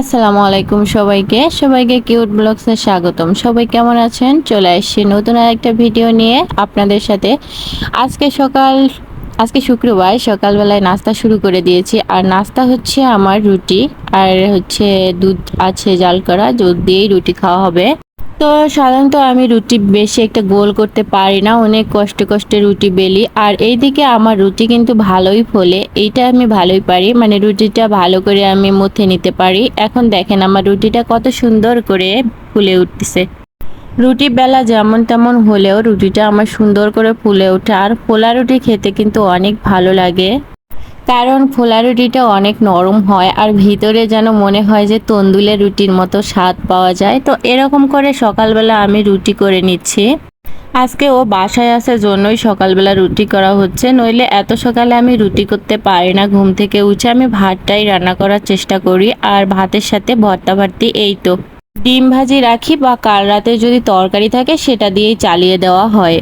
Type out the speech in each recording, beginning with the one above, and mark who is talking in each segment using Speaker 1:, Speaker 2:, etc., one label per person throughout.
Speaker 1: আসসালামু আলাইকুম সবাইকে। সবাইকে কিউট ব্লগসে স্বাগতম। সবাই কেমন আছেন? চলে আসছি নতুন একটা ভিডিও নিয়ে আপনাদের সাথে। আজকে সকাল, আজকে শুক্রবার, সকালবেলায় নাস্তা শুরু করে দিয়েছি। আর নাস্তা হচ্ছে আমার রুটি, আর হচ্ছে দুধ আছে জাল করা, দুধ দিয়েই রুটি খাওয়া হবে। তো সাধারণত আমি রুটি বেশি একটা গোল করতে পারি না, অনেক কষ্টে কষ্টে রুটি বেলি। আর এইদিকে আমার রুটি কিন্তু ভালোই ফোলে, এইটা আমি ভালোই পারি। মানে রুটিটা ভালো করে আমি মুথে নিতে পারি। এখন দেখেন আমার রুটিটা কত সুন্দর করে ফুলে উঠতেছে। রুটি বেলা যেমন তেমন হলেও রুটিটা আমার সুন্দর করে ফুলে ওঠে। আর ফোলা রুটি খেতে কিন্তু অনেক ভালো লাগে। কারণ ফোলা রুটিটা অনেক নরম হয় আর ভিতরে যেন মনে হয় যে তন্দুলের রুটির মতো স্বাদ পাওয়া যায়। তো এরকম করে সকালবেলা আমি রুটি করে নিচ্ছি। আজকে ও বাসায় আসার জন্যই সকালবেলা রুটি করা হচ্ছে। নইলে এত সকালে আমি রুটি করতে পারি না, ঘুম থেকে উঠে আমি ভাতটাই রান্না করার চেষ্টা করি। আর ভাতের সাথে ভর্তা ভর্তি এই তো। ডিম ভাজি রাখি বা কাল রাতে যদি তরকারি থাকে সেটা দিয়েই চালিয়ে দেওয়া হয়।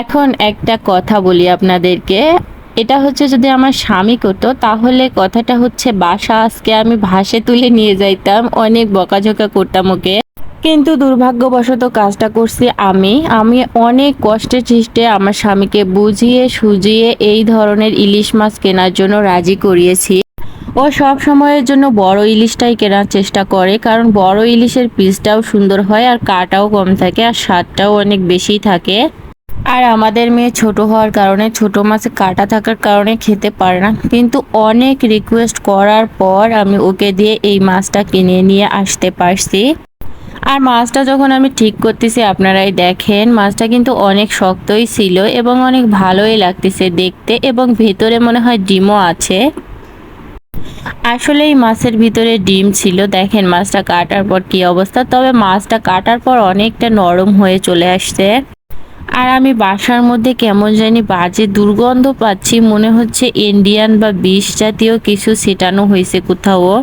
Speaker 1: এখন একটা কথা বলি আপনাদেরকে। এটা হচ্ছে যদি আমার স্বামী করতো, তাহলে কথাটা হচ্ছে, বাসা আজকে আমি ভাসে তুলে নিয়ে যাইতাম, অনেক বকাঝকা করতাম ওকে। কিন্তু দুর্ভাগ্যবশত কাজটা করছি আমি। আমি অনেক কষ্টে চেষ্টে আমার স্বামীকে বুঝিয়ে সুজিয়ে এই ধরনের ইলিশ মাছ কেনার জন্য রাজি করিয়েছি। ও সব সময়ের জন্য বড় ইলিশটাই কেনার চেষ্টা করে, কারণ বড় ইলিশের পিসটাও সুন্দর হয় আর কাটাও কম থাকে আর স্বাদটাও অনেক বেশি থাকে। আর আমাদের মেয়ে ছোট হওয়ার কারণে, ছোট মাছে কাটা থাকার কারণে খেতে পারে না। কিন্তু অনেক রিকোয়েস্ট করার পর আমি ওকে দিয়ে এই মাছটা কিনে নিয়ে আসতে পারছি। আর মাছটা যখন আমি ঠিক করতেছি, আপনারাই দেখেন, মাছটা কিন্তু অনেক শক্তই ছিল এবং অনেক ভালোই লাগতেছে দেখতে এবং ভেতরে মনে হয় ডিমও আছে। আসলে এই মাছের ভিতরে ডিম ছিল। দেখেন মাছটা কাটার পর কি অবস্থা। তবে মাছটা কাটার পর অনেকটা নরম হয়ে চলে আসছে। আর আমি বাসার মধ্যে কেমন জানি বাজে দুর্গন্ধ পাচ্ছি, মনে হচ্ছে ইন্ডিয়ান বা বিষ জাতীয় কিছু ছিটানো হয়েছে কোথাও।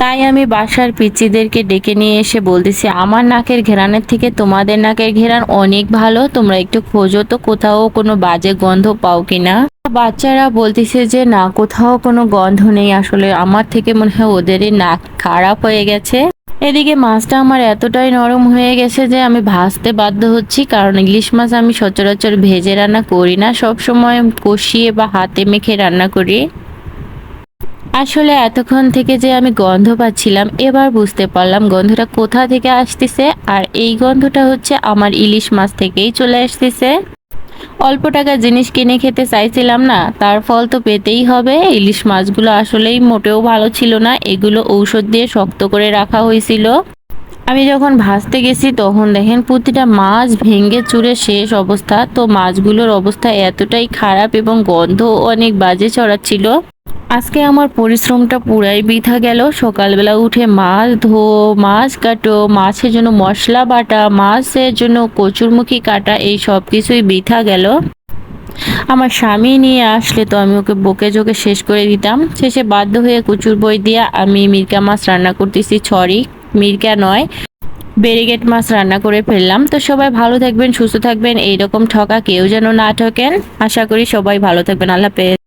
Speaker 1: তাই আমি বাসার পিচিদেরকে ডেকে নিয়ে এসে বলতেছি, আমার নাকের ঘেরানের থেকে তোমাদের নাকের ঘেরান অনেক ভালো, তোমরা একটু খোঁজো তো কোথাও কোনো বাজে গন্ধ পাও কিনা? বাচ্চারা বলতেছে যে, না, কোথাও কোনো গন্ধ নেই, আসলে আমার থেকে মনে হয় ওদেরই নাক খারাপ হয়ে গেছে। এদিকে মাছটা আমার এতটাই নরম হয়ে গেছে যে আমি ভাজতে বাধ্য হচ্ছি, কারণ ইলিশ মাছ আমি সচরাচর ভেজে রান্না করি না সব সময় কষিয়ে বা হাতে মেখে রান্না করি। আসলে এতক্ষণ থেকে যে আমি গন্ধ পাচ্ছিলাম, এবার বুঝতে পারলাম গন্ধটা কোথা থেকে আসতেছে, আর এই গন্ধটা হচ্ছে আমার ইলিশ মাছ থেকেই চলে আসতেছে। অল্প টাকা জিনিস কিনে খেতে চাইছিলাম না, তার ফল তো পেতেই হবে। ইলিশ মাছগুলো আসলেই মোটেও ভালো ছিল না, এগুলো ঔষধ দিয়ে শক্ত করে রাখা হয়েছিল। আমি যখন ভাসতে গেছি, তখন দেখেন প্রতিটা মাছ ভেঙে চুরে শেষ অবস্থা। তো মাছগুলোর অবস্থা এতটাই খারাপ এবং গন্ধ অনেক বাজে ছড়াচ্ছিল। আজকে আমার পরিশ্রমটা পুরাই বৃথা গেল। সকালবেলা উঠে মাছ ধো, মাছ কাটো, মাছের জন্য মশলা বাটা, মাছের জন্য কচুরমুখী কাটা, এই সব কিছুই বৃথা গেল। আমার স্বামী নিয়ে আসলে তো আমি ওকে বকে জোকে শেষ করে দিতাম। শেষে বাধ্য হয়ে কচুর বই দিয়ে আমি মির্কা মাছ রান্না করতেছি ছড়ি মির্কা নয়, বেরিগেট মাছ রান্না করে ফেললাম। তো সবাই ভালো থাকবেন, সুস্থ থাকবেন, এইরকম ঠকা কেউ যেন না ঠকেন। আশা করি সবাই ভালো থাকবেন। আল্লাহ হাফেজ।